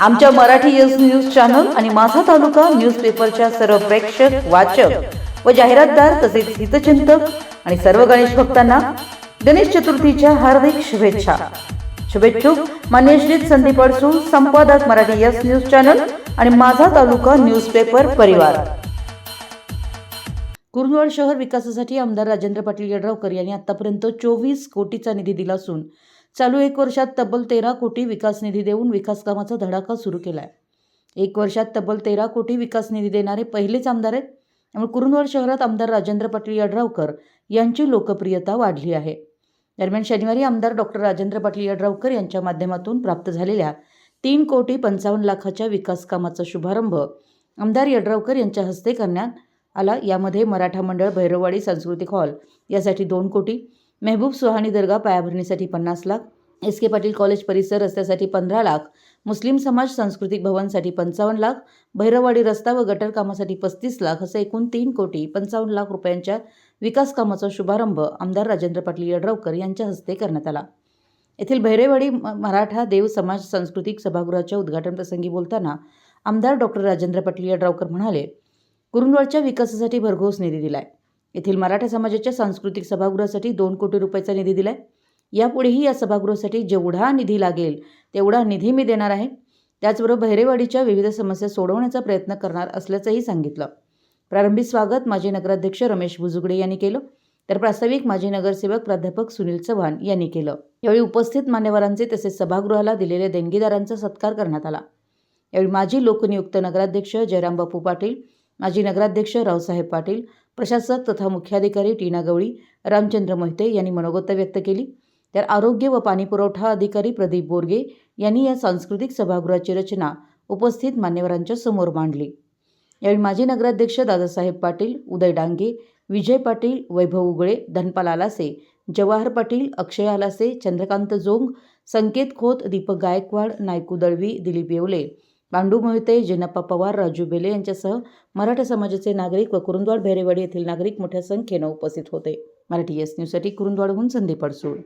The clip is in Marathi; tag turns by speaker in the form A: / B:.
A: आमच्या मराठी यस न्यूज चॅनल आणि माझा तालुका न्यूजपेपरच्या सर्व प्रेक्षक वाचक व जाहिरातदार तसेच हितचिंतक आणि सर्व गणेश भक्तांना गणेश चतुर्थीच्या हार्दिक शुभेच्छा. शुभेच्छुक मान्य श्री संदीप अडसूळ संपादक मराठी यस न्यूज चॅनल आणि माझा तालुका न्यूजपेपर परिवार. कुर्नवाड शहर विकासासाठी आमदार राजेंद्र पाटील यड्रावकर यांनी आतापर्यंत चोवीस कोटीचा निधी दिला असून चालू एक वर्षात तब्बल तेरा कोटी विकास निधी देऊन विकासकामाचा धडाका सुरू केला आहे एक वर्षात तब्बल तेरा कोटी विकास निधी देणारे पहिलेच आमदार आहेत. त्यामुळे कुरुंदवाड शहरात आमदार राजेंद्र पाटील यड्रावकर यांची लोकप्रियता वाढली आहे. दरम्यान शनिवारी आमदार डॉक्टर राजेंद्र पाटील यड्रावकर यांच्या माध्यमातून प्राप्त झालेल्या तीन कोटी पंचावन्न लाखाच्या विकास कामाचा शुभारंभ आमदार यड्रावकर यांच्या हस्ते करण्यात आला. यामध्ये मराठा मंडळ भैरववाडी सांस्कृतिक हॉल यासाठी दोन कोटी मेहबूब सुहानी दर्गा पायाभरणीसाठी पन्नास lakh. S K Patil college परिसर रस्त्यासाठी पंधरा लाख. मुस्लिम समाज सांस्कृतिक भवनसाठी पंचावन्न लाख. भैरववाडी रस्ता व गटर कामासाठी पस्तीस लाख असं एकूण तीन कोटी पंचावन्न लाख रुपयांच्या विकास कामाचा शुभारंभ आमदार राजेंद्र पाटील यड्रावकर यांच्या हस्ते करण्यात आला. येथील भैरेवाडी म- मराठा देव समाज सांस्कृतिक सभागृहाच्या उद्घाटन प्रसंगी बोलताना आमदार डॉक्टर राजेंद्र पाटील यड्रावकर म्हणाले कुरुंदवाडच्या विकासासाठी भरघोस निधी दिलाय. येथील मराठा समाजाच्या सांस्कृतिक सभागृहासाठी दोन कोटी रुपयाचा निधी दिलाय. यापुढेही या सभागृहासाठी जेवढा निधी लागेल तेवढा निधी मी देणार आहे. त्याचबरोबर भैरेवाडीच्या विविध समस्या सोडवण्याचा प्रयत्न करणार असल्याचंही सांगितलं. प्रारंभी स्वागत माजी नगराध्यक्ष रमेश बुजुगडे यांनी केलं तर प्रास्ताविक माजी नगरसेवक प्राध्यापक सुनील चव्हाण यांनी केलं. यावेळी उपस्थित मान्यवरांचे तसेच सभागृहाला दिलेल्या देणगीदारांचा सत्कार करण्यात आला. यावेळी माजी लोकनियुक्त नगराध्यक्ष जयराम बापू पाटील माजी नगराध्यक्ष रावसाहेब पाटील प्रशासक तथा मुख्याधिकारी टीना गवळी रामचंद्र मोहिते यांनी मनोगत व्यक्त केली. तर आरोग्य व पाणीपुरवठा अधिकारी प्रदीप बोरगे यांनी या सांस्कृतिक सभागृहाची रचना उपस्थित मान्यवरांच्या समोर मांडली. यावेळी माजी नगराध्यक्ष दादासाहेब पाटील उदय डांगे विजय पाटील वैभव उगळे धनपाल आलासे जवाहर पाटील अक्षय आलासे चंद्रकांत जोंग संकेत खोत दीपक गायकवाड नायकू दळवी दिलीप येवले पांडू मोहिते जिनप्पा पवार राजू बेले यांच्यासह मराठा समाजाचे नागरिक व कुरुंदवाड भेरेवाडी येथील नागरिक मोठ्या संख्येनं उपस्थित होते. मराठी एस न्यूजसाठी कुरुंदवाडहून संदीप अडसूळ.